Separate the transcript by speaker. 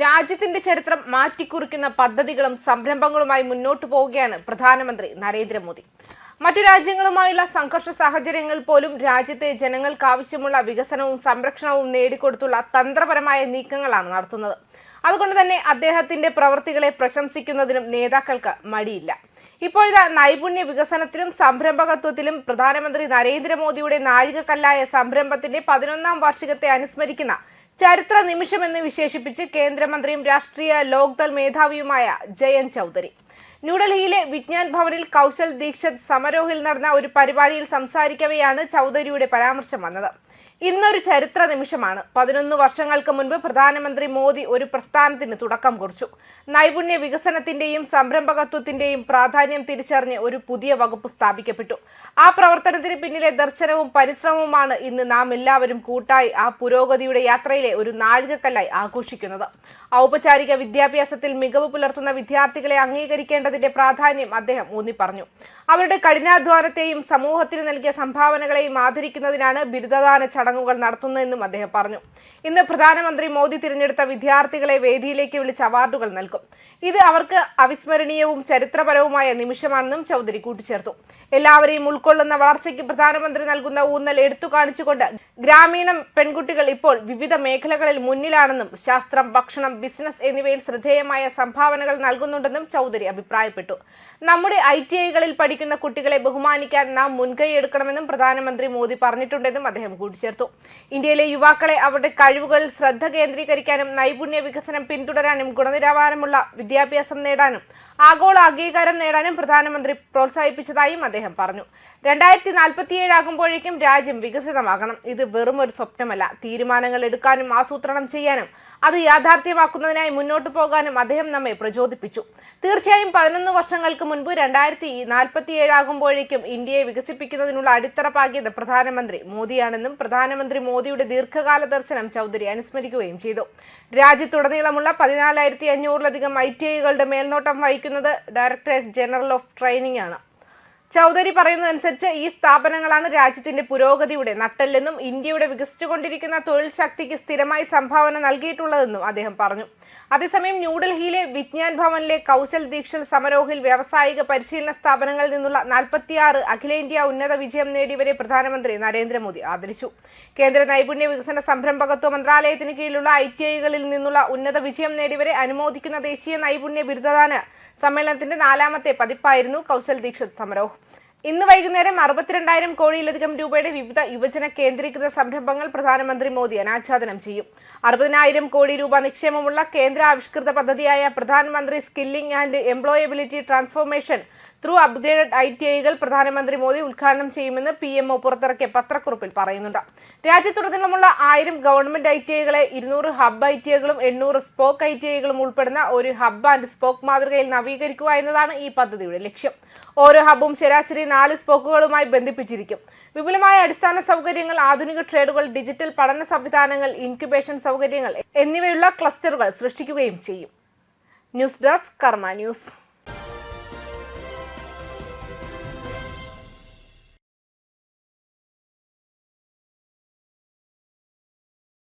Speaker 1: രാജ്യത്തിന്റെ ചരിത്രം മാറ്റിക്കുറിക്കുന്ന പദ്ധതികളും സംരംഭങ്ങളുമായി മുന്നോട്ടു പോവുകയാണ് പ്രധാനമന്ത്രി നരേന്ദ്രമോദി. മറ്റു രാജ്യങ്ങളുമായുള്ള സംഘർഷ സാഹചര്യങ്ങൾ പോലും രാജ്യത്തെ ജനങ്ങൾക്ക് ആവശ്യമുള്ള വികസനവും സംരക്ഷണവും നേടിക്കൊടുത്തുള്ള തന്ത്രപരമായ നീക്കങ്ങളാണ് നടത്തുന്നത്. അതുകൊണ്ട് തന്നെ അദ്ദേഹത്തിന്റെ പ്രവൃത്തികളെ പ്രശംസിക്കുന്നതിനും നേതാക്കൾക്ക് മടിയില്ല. ഇപ്പോഴത്തെ നൈപുണ്യ വികസനത്തിലും സംരംഭകത്വത്തിലും പ്രധാനമന്ത്രി നരേന്ദ്രമോദിയുടെ നാഴികക്കല്ലായ സംരംഭത്തിന്റെ പതിനൊന്നാം വാർഷികത്തെ അനുസ്മരിക്കുന്ന ചരിത്ര നിമിഷമെന്ന് വിശേഷിപ്പിച്ച് കേന്ദ്രമന്ത്രിയും രാഷ്ട്രീയ ലോക്ദൾ മേധാവിയുമായ ജയന്ത് ചൗധരി. ന്യൂഡൽഹിയിലെ വിജ്ഞാൻ ഭവനിൽ കൗശൽ ദീക്ഷത് സമരോഹിൽ നടന്ന ഒരു പരിപാടിയിൽ സംസാരിക്കവെയാണ് ചൗധരിയുടെ പരാമർശം വന്നത്. ഇന്നൊരു ചരിത്ര നിമിഷമാണ്. പതിനൊന്ന് വർഷങ്ങൾക്ക് മുൻപ് പ്രധാനമന്ത്രി മോദി ഒരു പ്രസ്ഥാനത്തിന് തുടക്കം കുറിച്ചു. നൈപുണ്യ വികസനത്തിന്റെയും സംരംഭകത്വത്തിന്റെയും പ്രാധാന്യം തിരിച്ചറിഞ്ഞ് ഒരു പുതിയ വകുപ്പ് സ്ഥാപിക്കപ്പെട്ടു. ആ പ്രവർത്തനത്തിന് പിന്നിലെ ദർശനവും പരിശ്രമവുമാണ് ഇന്ന് നാം എല്ലാവരും കൂട്ടായി ആ പുരോഗതിയുടെ യാത്രയിലെ ഒരു നാഴികക്കല്ലായി ആഘോഷിക്കുന്നത്. ഔപചാരിക വിദ്യാഭ്യാസത്തിൽ മികവ് പുലർത്തുന്ന വിദ്യാർത്ഥികളെ അംഗീകരിക്കേണ്ടതിന്റെ പ്രാധാന്യം അദ്ദേഹം ഊന്നി പറഞ്ഞു. അവരുടെ കഠിനാധ്വാനത്തെയും സമൂഹത്തിന് നൽകിയ സംഭാവനകളെയും ആദരിക്കുന്നതിനാണ് ബിരുദദാന ചടങ്ങുകൾ നടത്തുന്നതെന്നും അദ്ദേഹം പറഞ്ഞു. ഇന്ന് പ്രധാനമന്ത്രി മോദി തിരഞ്ഞെടുത്ത വിദ്യാർത്ഥികളെ വേദിയിലേക്ക് വിളിച്ച് അവാർഡുകൾ നൽകും. ഇത് അവർക്ക് അവിസ്മരണീയവും ചരിത്രപരവുമായ നിമിഷമാണെന്നും ചൗധരി കൂട്ടിച്ചേർത്തു. എല്ലാവരെയും ഉൾക്കൊള്ളുന്ന വളർച്ചയ്ക്ക് പ്രധാനമന്ത്രി നൽകുന്ന ഊന്നൽ എടുത്തു കാണിച്ചുകൊണ്ട് ഗ്രാമീണ പെൺകുട്ടികൾ ഇപ്പോൾ വിവിധ മേഖലകളിൽ മുന്നിലാണെന്നും ശാസ്ത്രം ഭക്ഷണം ബിസിനസ് എന്നിവയിൽ ശ്രദ്ധേയമായ സംഭാവനകൾ നൽകുന്നുണ്ടെന്നും ചൗധരി അഭിപ്രായപ്പെട്ടു. നമ്മുടെ ഐ ടി ഐകളിൽ പഠിക്കുന്ന കുട്ടികളെ ബഹുമാനിക്കാൻ നാം മുൻകൈ എടുക്കണമെന്നും പ്രധാനമന്ത്രി മോദി പറഞ്ഞിട്ടുണ്ടെന്നും അദ്ദേഹം കൂട്ടിച്ചേർത്തു. ഇന്ത്യയിലെ യുവാക്കളെ അവരുടെ കഴിവുകൾ ശ്രദ്ധ കേന്ദ്രീകരിക്കാനും നൈപുണ്യ വികസനം പിന്തുടരാനും ഗുണനിലവാരമുള്ള വിദ്യാഭ്യാസം നേടാനും ആഗോള അംഗീകാരം നേടാനും പ്രധാനമന്ത്രി പ്രോത്സാഹിപ്പിച്ചതായും അദ്ദേഹം പറഞ്ഞു. രണ്ടായിരത്തി നാൽപ്പത്തിയേഴ് ആകുമ്പോഴേക്കും രാജ്യം വികസിതമാകണം. ഇത് വെറും ഒരു സ്വപ്നമല്ല. തീരുമാനങ്ങൾ എടുക്കാനും ആസൂത്രണം ചെയ്യാനും അത് യാഥാർത്ഥ്യമാക്കുന്നതിനായി മുന്നോട്ട് പോകാനും അദ്ദേഹം നമ്മെ പ്രചോദിപ്പിച്ചു. തീർച്ചയായും പതിനൊന്ന് വർഷങ്ങൾക്ക് മുൻപ് രണ്ടായിരത്തി നാൽപ്പത്തിയേഴ് ആകുമ്പോഴേക്കും ഇന്ത്യയെ വികസിപ്പിക്കുന്നതിനുള്ള അടിത്തറ പാകിയത് പ്രധാനമന്ത്രി മോദിയാണെന്നും പ്രധാനമന്ത്രി മോദിയുടെ ദീർഘകാല ദർശനം ചൗധരി അനുസ്മരിക്കുകയും ചെയ്തു. രാജ്യത്തുടനീളമുള്ള പതിനാലായിരത്തി അഞ്ഞൂറിലധികം ഐ ടി ഐകളുടെ മേൽനോട്ടം വഹിക്കുന്നത് ഡയറക്ടറേറ്റ് ജനറൽ ഓഫ് ട്രെയിനിംഗ് ആണ്. ചൗധരി പറയുന്നതനുസരിച്ച് ഈ സ്ഥാപനങ്ങളാണ് രാജ്യത്തിന്റെ പുരോഗതിയുടെ നട്ടെല്ലെന്നും ഇന്ത്യയുടെ വികസിച്ചുകൊണ്ടിരിക്കുന്ന തൊഴിൽ ശക്തിക്ക് സ്ഥിരമായി സംഭാവന നൽകിയിട്ടുള്ളതെന്നും അദ്ദേഹം പറഞ്ഞു. അതേസമയം ന്യൂഡൽഹിയിലെ വിജ്ഞാൻ ഭവനിലെ കൗശൽ ദീക്ഷൽ സമരോഹിൽ വ്യാവസായിക പരിശീലന സ്ഥാപനങ്ങളിൽ നിന്നുള്ള നാൽപ്പത്തിയാറ് അഖിലേന്ത്യാ ഉന്നത വിജയം നേടിയവരെ പ്രധാനമന്ത്രി നരേന്ദ്രമോദി ആദരിച്ചു. കേന്ദ്ര നൈപുണ്യ വികസന സംരംഭകത്വ മന്ത്രാലയത്തിന് കീഴിലുള്ള ഐ ടി ഐകളിൽ നിന്നുള്ള ഉന്നത വിജയം നേടിയവരെ അനുമോദിക്കുന്ന ദേശീയ നൈപുണ്യ ബിരുദദാന സമ്മേളനത്തിന്റെ നാലാമത്തെ പതിപ്പായിരുന്നു കൗശൽ ദീക്ഷത് സമരോഹ്. ഇന്ന് വൈകുന്നേരം അറുപത്തിരണ്ടായിരം കോടിയിലധികം രൂപയുടെ വിവിധ യുവജന കേന്ദ്രീകൃത സംരംഭങ്ങൾ പ്രധാനമന്ത്രി മോദി അനാച്ഛാദനം ചെയ്യും. അറുപതിനായിരം കോടി രൂപ നിക്ഷേപമുള്ള കേന്ദ്ര ആവിഷ്കൃത പദ്ധതിയായ പ്രധാനമന്ത്രി skilling and employability transformation through upgraded I T ഐകൾ പ്രധാനമന്ത്രി മോദി ഉദ്ഘാടനം ചെയ്യുമെന്ന് പി എം ഒ പുറത്തിറക്കിയ പത്രക്കുറിപ്പിൽ പറയുന്നുണ്ട്. രാജ്യത്തുടനീളമുള്ള ആയിരം ഗവൺമെന്റ് ഐ ടി ഐകളെ ഇരുന്നൂറ് ഹബ് ഐ ടി ഐകളും എണ്ണൂറ് സ്പോക്ക് ഐ ടി ഐകളും ഉൾപ്പെടുന്ന ഒരു ഹബ് ആൻഡ് സ്പോക്ക് മാതൃകയിൽ നവീകരിക്കുക എന്നതാണ് ഈ പദ്ധതിയുടെ ലക്ഷ്യം. ഓരോ ഹബും ശരാശരി നാല് സ്പോക്കുകളുമായി ബന്ധിപ്പിച്ചിരിക്കും. വിപുലമായ അടിസ്ഥാന സൗകര്യങ്ങൾ ആധുനിക ട്രേഡുകൾ ഡിജിറ്റൽ പഠന സംവിധാനങ്ങൾ ഇൻക്യുബേഷൻ സൗകര്യങ്ങൾ എന്നിവയുള്ള ക്ലസ്റ്ററുകൾ സൃഷ്ടിക്കുകയും ചെയ്യും. News desk Karma News.